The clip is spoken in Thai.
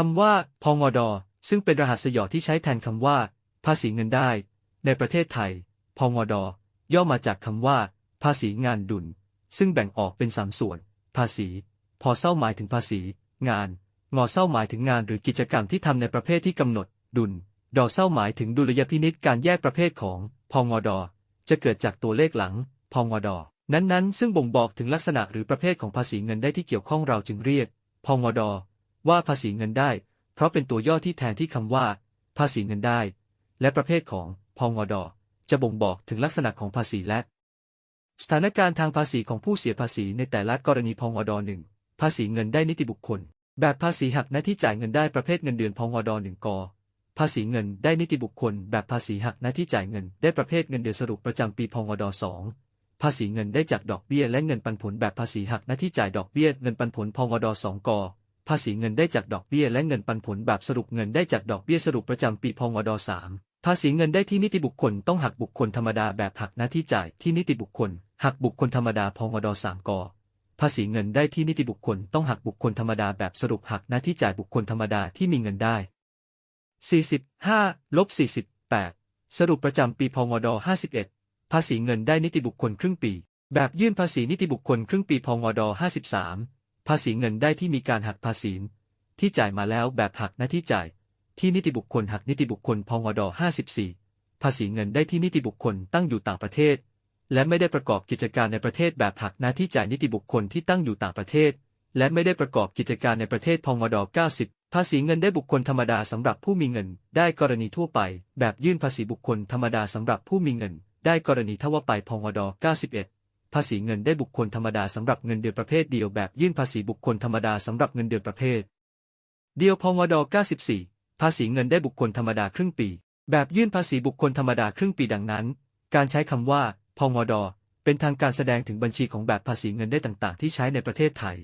คำว่า พงดอ ซึ่งเป็นรหัสสยอที่ใช้แทนคำว่า ภาษีเงินได้ ในประเทศไทย พงดอย่อมาจากคำว่า ภาษีงานดุล ซึ่งแบ่งออกเป็นสามส่วน ภาษี พอเศร้าหมายถึงภาษี งาน งอเศร้าหมายถึงงานหรือกิจกรรมที่ทำในประเภทที่กำหนด ดุล ดอเศร้าหมายถึงดุลยพินิษการแยกประเภทของ พงดอ จะเกิดจากตัวเลขหลัง พงดอนั้นๆ ซึ่งบ่งบอกถึงลักษณะหรือประเภทของภาษีเงินได้ที่เกี่ยวข้องเราจึงเรียก พงดอ ว่าภาษีเงินได้ เพราะเป็นตัวย่อที่แทนที่คำว่า ภาษีเงินได้ และประเภทของพงดจะบ่งบอกถึงลักษณะของภาษีและ สถานการณ์ทางภาษีของผู้เสียภาษีในแต่ละกรณีพงดหนึ่งภาษีเงินได้นิติบุคคล แบบภาษีหักหน้าที่จ่ายเงินได้ประเภทเงินเดือนพงดหนึ่งกภาษีเงินได้นิติบุคคล แบบภาษีหักหน้าที่จ่ายเงินได้ประเภทเงินเดือนสรุปประจำปีพงดสองภาษีเงินได้จากดอกเบี้ยและเงินปันผลแบบภาษีหักหน้าที่จ่ายดอกเบี้ยเงินปันผลพงดสองก ภาษีเงินได้จากดอกเบี้ยและเงินปันผลแบบสรุปเงินได้จากดอกเบี้ยสรุปประจำปีพงดสามภาษีเงินได้ที่นิติบุคคลต้องหักบุคคลธรรมดาแบบหักหน้าที่จ่ายที่นิติบุคคล หักบุคคลธรรมดาพงดสามกภาษีเงินได้ที่นิติบุคคลต้องหักบุคคลธรรมดาแบบสรุปหักหน้าที่จ่ายบุคคลธรรมดาที่มีเงินได้ 45ลบ48 สรุปประจำปีพงด51 ภาษีเงินได้นิติบุคคลครึ่งปี แบบยื่นภาษีนิติบุคคลครึ่งปีพงด53 ภาษีเงินได้ที่มีการหักภาษีที่จ่ายมาแล้วแบบหักหน้าที่จ่าย ที่นิติบุคคลหักนิติบุคคลพงด54 ภาษีเงินได้ที่นิติบุคคลตั้งอยู่ต่างประเทศ และไม่ได้ประกอบกิจการในประเทศแบบหักหน้าที่จ่ายนิติบุคคลที่ตั้งอยู่ต่างประเทศ และไม่ได้ประกอบกิจการในประเทศพงด90 ภาษีเงินได้บุคคลธรรมดาสำหรับผู้มีเงิน ได้กรณีทั่วไป แบบยื่นภาษีบุคคลธรรมดาสำหรับผู้มีเงิน ได้กรณีทั่วไปพงด91 ภาษีเงินได้บุคคลธรรมดาสำหรับเงินเดือนประเภทเดียวแบบยื่นภาษีบุคคลธรรมดาสำหรับเงินเดือนประเภท เดียวพงด94 ภาษีเงินได้บุคคลธรรมดาครึ่งปี แบบยื่นภาษีบุคคลธรรมดาครึ่งปีดังนั้น การใช้คำว่าพงดเป็นทางการแสดงถึงบัญชีของแบบภาษีเงินได้ต่างๆ ที่ใช้ในประเทศไทย